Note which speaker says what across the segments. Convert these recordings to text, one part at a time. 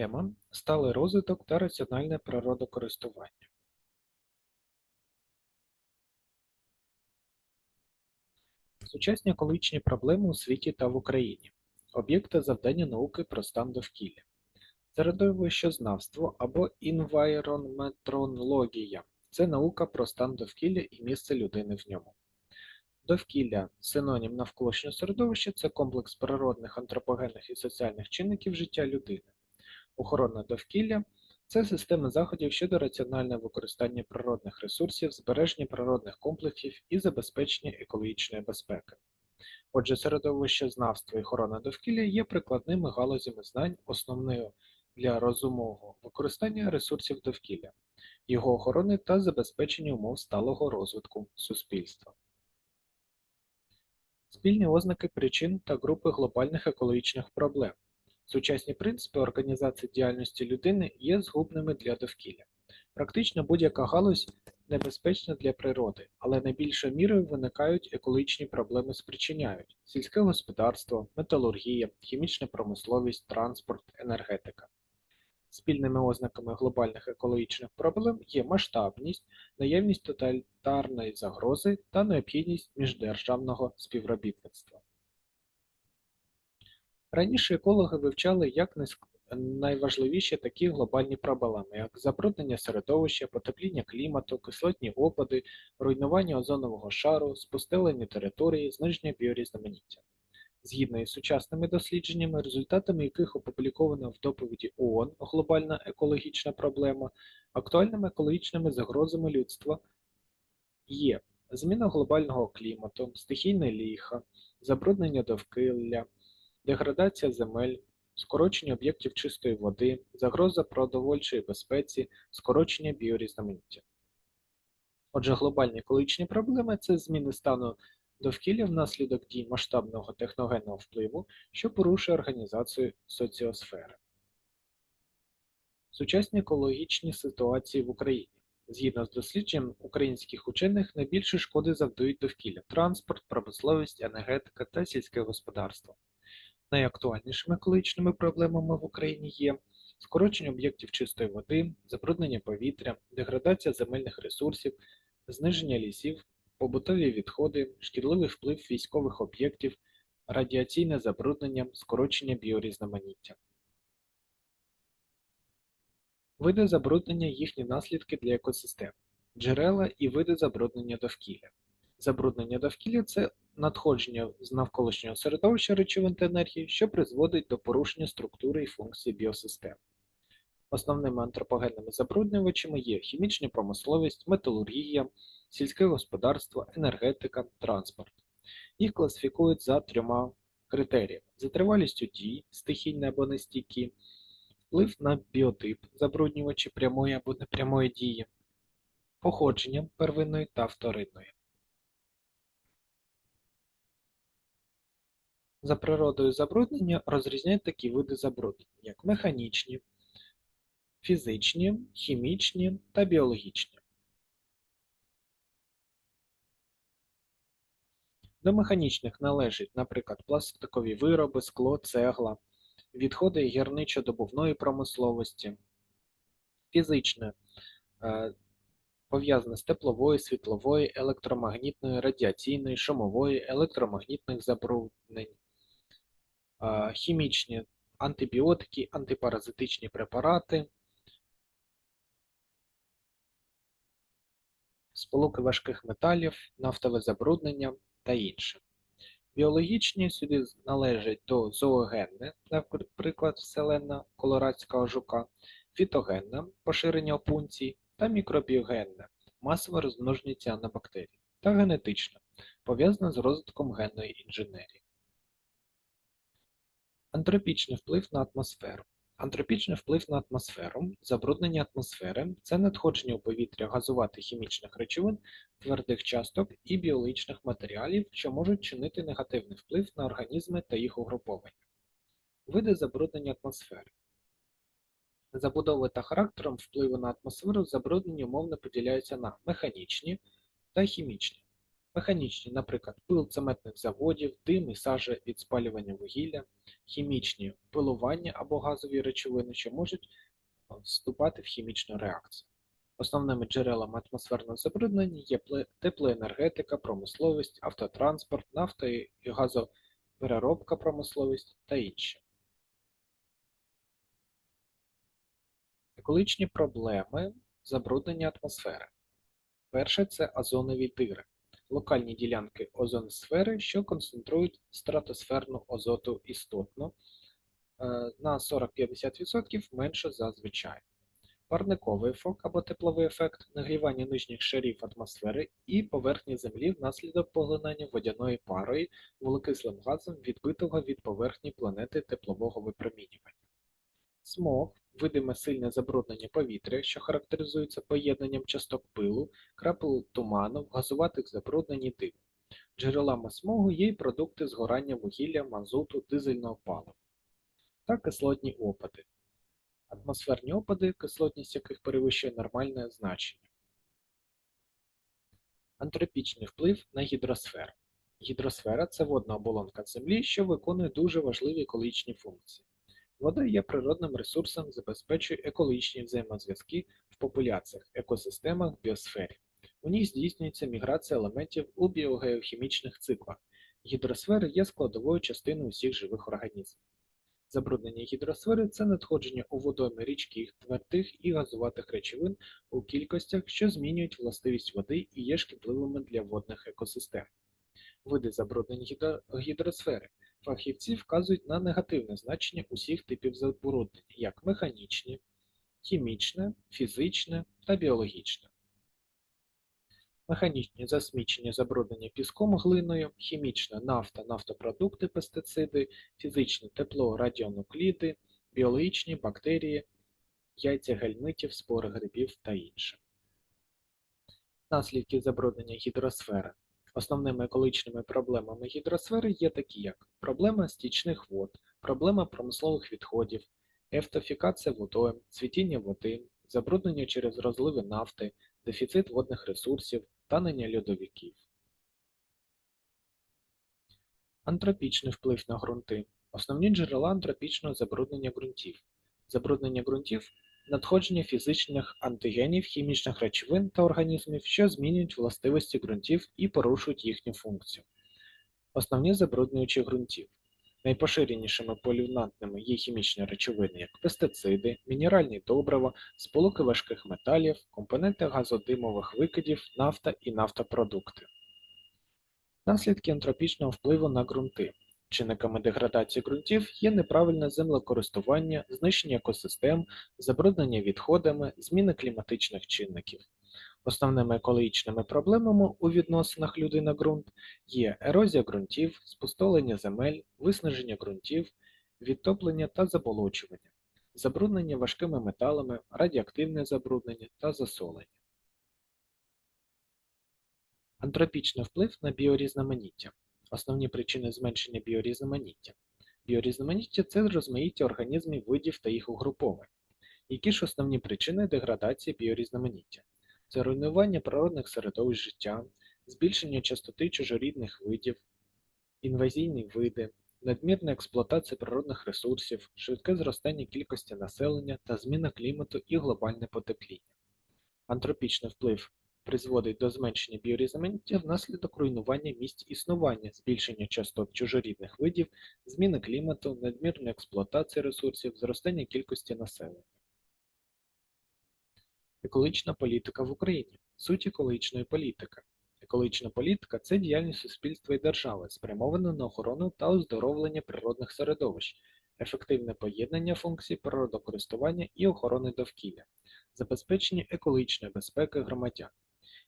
Speaker 1: Тема сталий розвиток та раціональне природокористування. Сучасні екологічні проблеми у світі та в Україні. Об'єкти завдання науки про стан довкілля. Середовищознавство або інвайронметрологія це наука про стан довкілля і місце людини в ньому. Довкілля синонім навколишнього середовища це комплекс природних, антропогенних і соціальних чинників життя людини. Охорона довкілля це система заходів щодо раціонального використання природних ресурсів, збереження природних комплексів і забезпечення екологічної безпеки. Отже, середовищознавство і охорона довкілля є прикладними галузями знань, основною для розумового використання ресурсів довкілля, його охорони та забезпечення умов сталого розвитку суспільства. Спільні ознаки причин та групи глобальних екологічних проблем. Сучасні принципи організації діяльності людини є згубними для довкілля. Практично будь-яка галузь небезпечна для природи, але найбільшою мірою виникають екологічні проблеми спричиняють сільське господарство, металургія, хімічна промисловість, транспорт, енергетика. Спільними ознаками глобальних екологічних проблем є масштабність, наявність тоталітарної загрози та необхідність міждержавного співробітництва. Раніше екологи вивчали як найважливіші такі глобальні проблеми, як забруднення середовища, потепління клімату, кислотні опади, руйнування озонового шару, спустелення території, зниження біорізноманіття. Згідно із сучасними дослідженнями, результатами яких опубліковано в доповіді ООН Глобальна екологічна проблема, актуальними екологічними загрозами людства є зміна глобального клімату, стихійне ліха, забруднення довкілля, деградація земель, скорочення об'єктів чистої води, загроза продовольчої безпеці, скорочення біорізноманіття. Отже, глобальні екологічні проблеми це зміни стану довкілля внаслідок дій масштабного техногенного впливу, що порушує організацію соціосфери. Сучасні екологічні ситуації в Україні. Згідно з дослідженням українських учених, найбільше шкоди завдають довкілля транспорт, промисловість, енергетика та сільське господарство. Найактуальнішими екологічними проблемами в Україні є скорочення об'єктів чистої води, забруднення повітря, деградація земельних ресурсів, зниження лісів, побутові відходи, шкідливий вплив військових об'єктів, радіаційне забруднення, скорочення біорізноманіття. Види забруднення їхні наслідки для екосистем, джерела і види забруднення довкілля. Забруднення довкілля це надходження з навколишнього середовища речовин та енергії, що призводить до порушення структури і функцій біосистем. Основними антропогенними забруднювачами є хімічна промисловість, металургія, сільське господарство, енергетика, транспорт. Їх класифікують за трьома критеріями: за тривалістю дій, стихійні або нестійкі, вплив на біотип забруднювачі прямої або непрямої дії, походженням первинної та вторинної. За природою забруднення розрізняють такі види забруднення, як механічні, фізичні, хімічні та біологічні. До механічних належать, наприклад, пластикові вироби, скло, цегла, відходи гірничо-добувної промисловості, фізичне е, пов'язане з тепловою, світловою, електромагнітною, радіаційною, шумовою, електромагнітних забруднень, хімічні антибіотики, антипаразитичні препарати, сполуки важких металів, нафтове забруднення та інше. Біологічні сюди належать до зоогенне, наприклад, вселенна колорадського жука, фітогенне поширення опунцій та мікробіогенне масове розмноження ціанобактерій та генетичне, пов'язане з розвитком генної інженерії. Антропічний вплив на атмосферу. Антропічний вплив на атмосферу, забруднення атмосфери це надходження у повітря газуватих хімічних речовин, твердих часток і біологічних матеріалів, що можуть чинити негативний вплив на організми та їх угруповання. Види забруднення атмосфери. Забудовою та характером впливу на атмосферу забруднення умовно поділяються на механічні та хімічні. Механічні, наприклад, пил цементних заводів, дим і сажа від спалювання вугілля, хімічні пилування або газові речовини, що можуть е, вступати в хімічну реакцію. Основними джерелами атмосферного забруднення є теплоенергетика, промисловість, автотранспорт, нафта і газопереробка промисловість та інші. Екологічні проблеми забруднення атмосфери. Перше це озонові дири. Локальні ділянки озоносфери, що концентрують стратосферну азоту істотно е, на 40-50% менше за звичайну. Парниковий ефект або тепловий ефект нагрівання нижніх шарів атмосфери і поверхні Землі внаслідок поглинання водяної парою вуглекислим газом відбитого від поверхні планети теплового випромінювання. Смог видиме сильне забруднення повітря, що характеризується поєднанням часток пилу, крапел туману, газуватих забруднень і диму. Джерелами смогу є й продукти згорання вугілля, мазуту, дизельного палива та кислотні опади. Атмосферні опади, кислотність яких перевищує нормальне значення. Антропічний вплив на гідросферу. Гідросфера це водна оболонка Землі, що виконує дуже важливі екологічні функції. Вода є природним ресурсом, забезпечує екологічні взаємозв'язки в популяціях, екосистемах, біосфері. У ній здійснюється міграція елементів у біогеохімічних циклах. Гідросфера є складовою частиною усіх живих організмів. Забруднення гідросфери це надходження у водойми річки твердих і газуватих речовин у кількостях, що змінюють властивість води і є шкідливими для водних екосистем. Види забруднень гідросфери. Фахівці вказують на негативне значення усіх типів забруднення, як механічні, хімічне, фізичне та біологічне. Механічні засмічення забруднення піском глиною, хімічне нафта, нафтопродукти, пестициди, фізичне тепло, радіонукліди, біологічні бактерії, яйця гельмитів, спори грибів та інше. Наслідки забруднення гідросфери. Основними екологічними проблемами гідросфери є такі, як проблема стічних вод, проблема промислових відходів, ефтофікація водойм, цвітіння води, забруднення через розливи нафти, дефіцит водних ресурсів, танення льодовиків. Антропічний вплив на ґрунти. Основні джерела антропічного забруднення ґрунтів. Забруднення ґрунтів надходження фізичних антигенів, хімічних речовин та організмів, що змінюють властивості ґрунтів і порушують їхню функцію. Основні забруднюючі ґрунтів. Найпоширенішими полюнантними є хімічні речовини, як пестициди, мінеральні добрива, сполуки важких металів, компоненти газодимових викидів, нафта і нафтопродукти. Наслідки антропічного впливу на ґрунти. Чинниками деградації ґрунтів є неправильне землекористування, знищення екосистем, забруднення відходами, зміни кліматичних чинників. Основними екологічними проблемами у відносинах людина-ґрунт є ерозія ґрунтів, спустолення земель, виснаження ґрунтів, відтоплення та заболочування, забруднення важкими металами, радіоактивне забруднення та засолення. Антропічний вплив на біорізноманіття. Основні причини зменшення біорізноманіття. Біорізноманіття це розмаїття організмів, видів та їх угруповань. Які ж основні причини деградації біорізноманіття? Це руйнування природних середовищ життя, збільшення частоти чужорідних видів, інвазійні види, надмірна експлуатація природних ресурсів, швидке зростання кількості населення та зміна клімату і глобальне потепління. Антропічний вплив призводить до зменшення біорізноманіття внаслідок руйнування місць існування, збільшення частот чужорідних видів, зміни клімату, надмірної експлуатації ресурсів, зростання кількості населення. Екологічна політика в Україні. Суть екологічної політики. Екологічна політика це діяльність суспільства і держави, спрямована на охорону та оздоровлення природних середовищ, ефективне поєднання функцій природокористування і охорони довкілля, забезпечення екологічної безпеки громадян.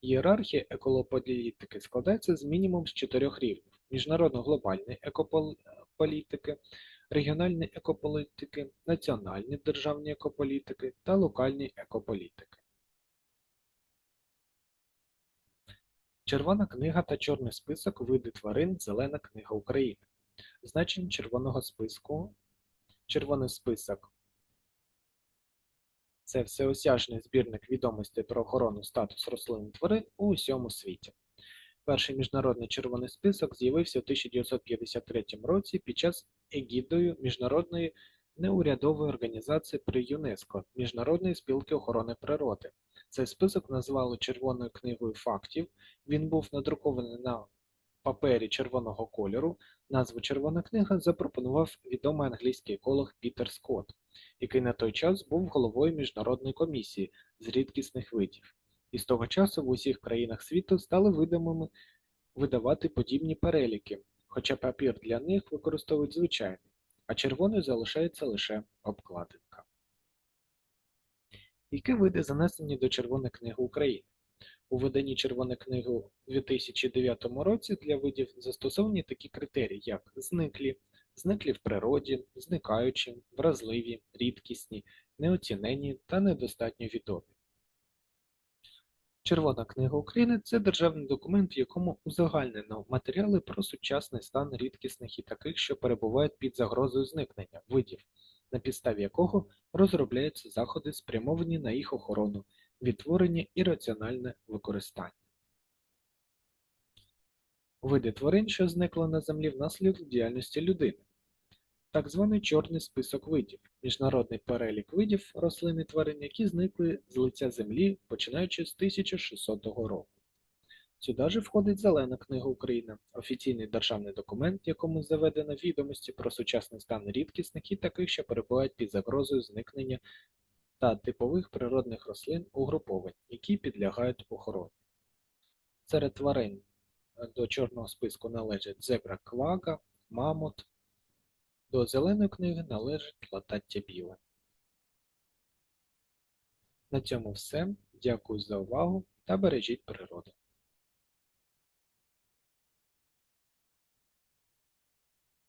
Speaker 1: Ієрархія еколополітики складається з мінімум з чотирьох рівнів: міжнародно-глобальної екополітики, регіональної екополітики, національної державної екополітики та локальної екополітики. Червона книга та чорний список види тварин Зелена книга України. Значення червоного списку. Червоний список це всеосяжний збірник відомостей про охорону статус рослин і тварин у усьому світі. Перший міжнародний червоний список з'явився у 1953 році під час егідою Міжнародної неурядової організації при ЮНЕСКО Міжнародної спілки охорони природи. Цей список назвали Червоною книгою фактів. Він був надрукований на папері червоного кольору. Назву Червона книга запропонував відомий англійський еколог Пітер Скотт, який на той час був головою міжнародної комісії з рідкісних видів. І з того часу в усіх країнах світу стали видимими видавати подібні переліки, хоча папір для них використовують звичайний, а червоною залишається лише обкладинка. Які види занесені до Червоної книги України? У виданні Червоної книги у 2009 році для видів застосовані такі критерії, як зниклі, зниклі в природі, зникаючі, вразливі, рідкісні, неоцінені та недостатньо відомі. Червона книга України це державний документ, в якому узагальнено матеріали про сучасний стан рідкісних і таких, що перебувають під загрозою зникнення видів, на підставі якого розробляються заходи, спрямовані на їх охорону, відтворення і раціональне використання. Види тварин, що зникли на землі внаслідок діяльності людини. Так званий чорний список видів міжнародний перелік видів рослин і тварин, які зникли з лиця землі, починаючи з 1600 року. Сюди ж входить Зелена книга України, офіційний державний документ, якому заведено відомості про сучасний стан рідкісних і таких, що перебувають під загрозою зникнення та типових природних рослин угруповань, які підлягають охороні. Серед тварин е, до чорного списку належать зебра квага, мамут, до зеленої книги належить латаття біле. На цьому все. Дякую за увагу та бережіть природу.